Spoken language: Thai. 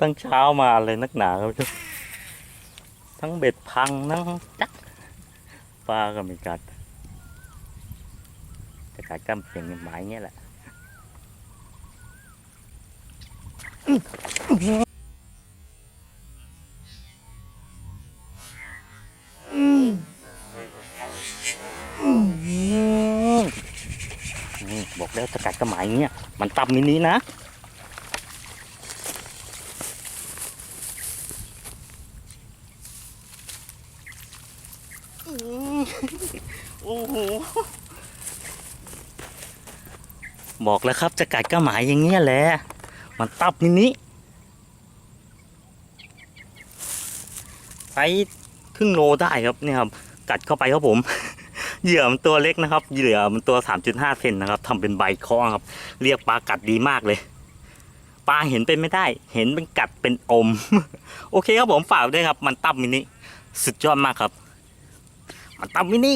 ตั้งเช้ามาเลยนักหนาครับทุกทั้งเบ็ดพังทั้งจักปลาก็ไม่กัดจะกัดกล้ามเพียงไม้เงี้ยแหละนี่บอกแล้วจะกัดกระหมายเงี้ย มันตับมินินะ โอ้โหบอกแล้วครับจะกัดกระหมายอย่างเงี้ยแหละมันตับมิดนิไซส์ครึ่งโลได้ครับเนี่ยครับกัดเข้าไปครับผม เหยื่อมันตัวเล็กนะครับ เหยื่อมันตัว 3.5เซนนะครับทำเป็นใบคอครับ เรียกปลากัดดีมากเลยปลาเห็นเป็นไม่ได้ เห็นเป็นกัดเป็นอม โอเคครับผมฝากด้วยครับ มันตับมินิสุดยอดมากครับ มันตับมินิ